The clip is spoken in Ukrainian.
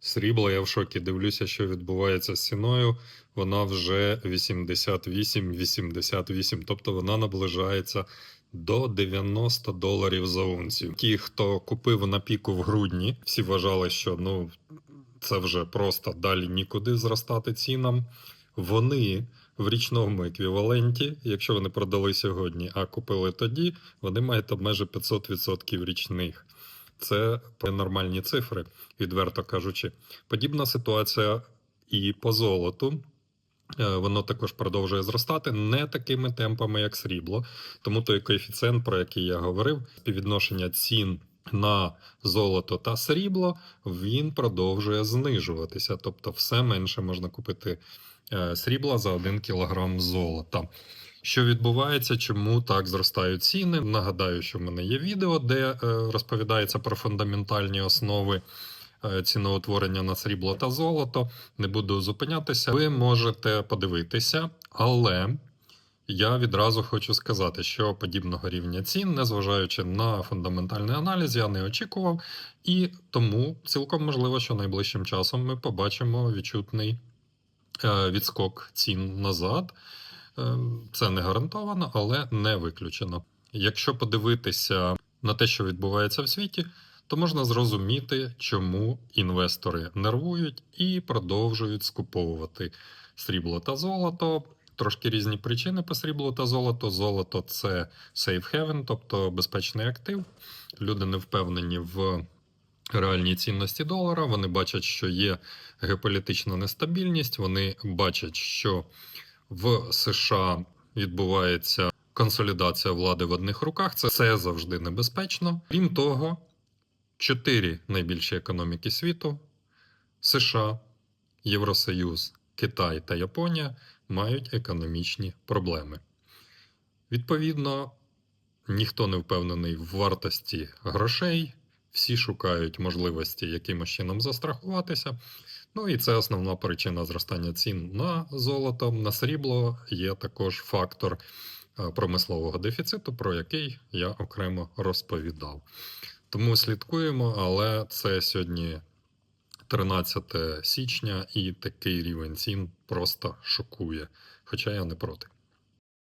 Срібло, я в шокі дивлюся, що відбувається з ціною. Вона вже 88-88, тобто вона наближається до 90 доларів за унцію. Ті, хто купив на піку в грудні, всі вважали, що ну це вже просто далі нікуди зростати цінам. Вони в річному еквіваленті, якщо вони продали сьогодні, а купили тоді, вони мають майже 500% річних. Це нормальні цифри, відверто кажучи. Подібна ситуація і по золоту. Е, Воно також продовжує зростати не такими темпами, як срібло. Тому той коефіцієнт, про який я говорив, співвідношення цін на золото та срібло, він продовжує знижуватися. Тобто, все менше можна купити срібла за 1 кілограм золота. Що відбувається, чому так зростають ціни? Нагадаю, що в мене є відео, де е, розповідається про фундаментальні основи е, ціноутворення на срібло та золото. Не буду зупинятися. Ви можете подивитися, але я відразу хочу сказати, що подібного рівня цін, незважаючи на фундаментальний аналіз, я не очікував, і тому цілком можливо, що найближчим часом ми побачимо відчутний е, відскок цін назад. Е, Це не гарантовано, але не виключено. Якщо подивитися на те, що відбувається в світі, то можна зрозуміти, чому інвестори нервують і продовжують скуповувати срібло та золото. Трошки різні причини по сріблу та золото. Золото це safe haven, тобто безпечний актив. Люди не впевнені в реальній цінності долара. Вони бачать, що є геополітична нестабільність. Вони бачать, що в США відбувається консолідація влади в одних руках. Це все завжди небезпечно. Крім того, чотири найбільші економіки світу: США, Євросоюз, Китай та Японія мають економічні проблеми. Відповідно, ніхто не впевнений в вартості грошей, всі шукають можливості якимось чином застрахуватися. Ну і це основна причина зростання цін на золото, на срібло. Є також фактор е, промислового дефіциту, про який я окремо розповідав. Тому слідкуємо, але це сьогодні 13 січня, і такий рівень цін просто шокує. Хоча я не проти.